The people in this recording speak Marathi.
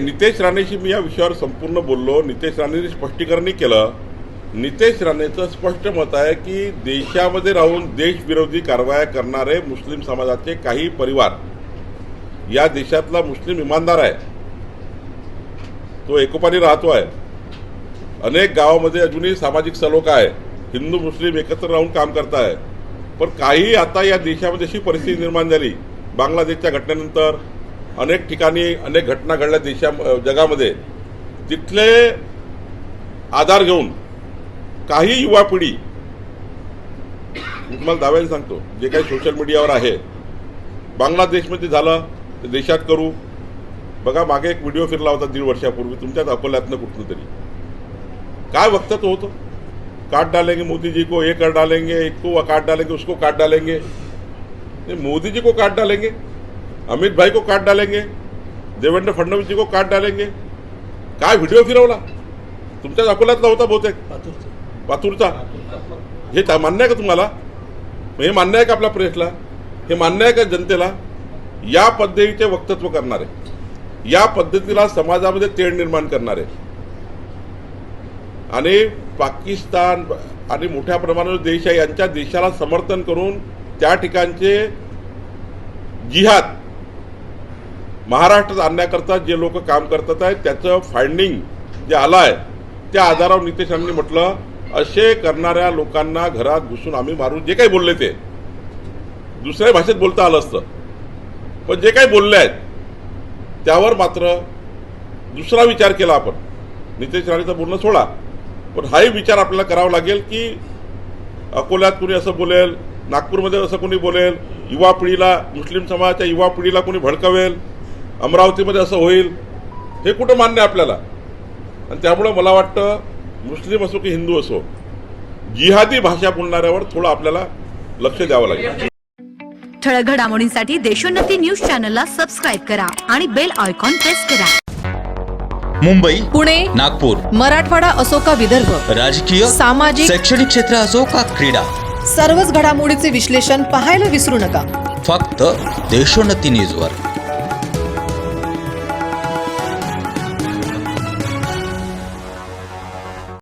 नितेश राणेशी मी या विषयावर संपूर्ण बोललो. नितेश राणेंनी स्पष्टीकरणही केलं. नितेश राणेचं स्पष्ट मत आहे की देशामध्ये राहून देशविरोधी कारवाया करणारे मुस्लिम समाजाचे काही परिवार या देशातला मुस्लिम इमानदार आहे. तो एकोपाने राहतो आहे अनेक गावामध्ये अजूनही सामाजिक सलोखा आहे. हिंदू मुस्लिम एकत्र राहून काम करत आहे पण काही आता या देशामध्ये अशी परिस्थिती निर्माण झाली. बांगलादेशच्या घटनेनंतर अनेक ठिकाणी अनेक घटना घडल्या देशा जगामध्ये. तिथले आधार घेऊन काही युवा पिढी तुम्हाला दाव्याला सांगतो जे काही सोशल मीडियावर आहे बांगलादेशमध्ये झालं ते देशात करू. बघा मागे एक व्हिडिओ फिरला होता दीड वर्षापूर्वी तुमच्याच अकोल्यातनं कुठलं तरी. काय वक्तव्य होतं? काट डालेंगे मोदी जी को ये कर डालेंगे एक को काट डालेंगे उसको काट डालेंगे. मोदीजी मोदी जी को काट डालेंगे. अमित भाई को काट डालेंगे देवेंद्र फडणवीस जी को काट डालेंगे। काय व्हिडिओ फिरवला? तुमच्याच अकोल्यातला होता बहुतेक. पातूरचा हे मान्य आहे का तुम्हाला? हे मान्य आहे का आपल्या प्रेसला? हे मान्य आहे का जनतेला? या पद्धतीचे वक्तत्व करणारे. या पद्धतीला समाजामध्ये तेढ निर्माण करणारे. आणि पाकिस्तान आणि मोठ्या प्रमाणावर देश आहे यांच्या देशाला समर्थन करून त्या ठिकाणचे जिहाद महाराष्ट्रात आणण्याकरता जे लोक काम करतात आहेत त्याचं फायंडिंग जे आलं आहे त्या आधारावर नितेश राणेंनी म्हटलं असे करणाऱ्या लोकांना घरात घुसून आम्ही मारून जे काही बोलले ते. दुसऱ्या भाषेत बोलता आलं असतं. पण जे काही बोलले आहेत त्यावर मात्र दुसरा विचार केला आपण. नितेश राणेचं बोलणं सोडा. पण हाही विचार आपल्याला करावा लागेल की अकोल्यात कुणी असं बोलेल नागपूरमध्ये असं कोणी बोलेल युवा पिढीला मुस्लिम समाजाच्या युवा पिढीला कोणी भडकवेल? अमरावतीमध्ये असं होईल हे कुठं मान्य आहे आपल्याला? आणि त्यामुळं मला वाटतं मुस्लिम असो की हिंदू असो जिहादी भाषा बोलणाऱ्यावर थोडं आपल्याला लक्ष द्यावं लागेल. ठळक घडामोडींसाठी देशोन्नती न्यूज चॅनलला सबस्क्राईब करा आणि बेल आयकॉन प्रेस करा. मुंबई पुणे नागपूर मराठवाडा असो का विदर्भ राजकीय सामाजिक शैक्षणिक क्षेत्र असो का क्रीडा सर्वच घडामोडीचे विश्लेषण पाहायला विसरू नका. फक्त देशोन्नती न्यूजवर.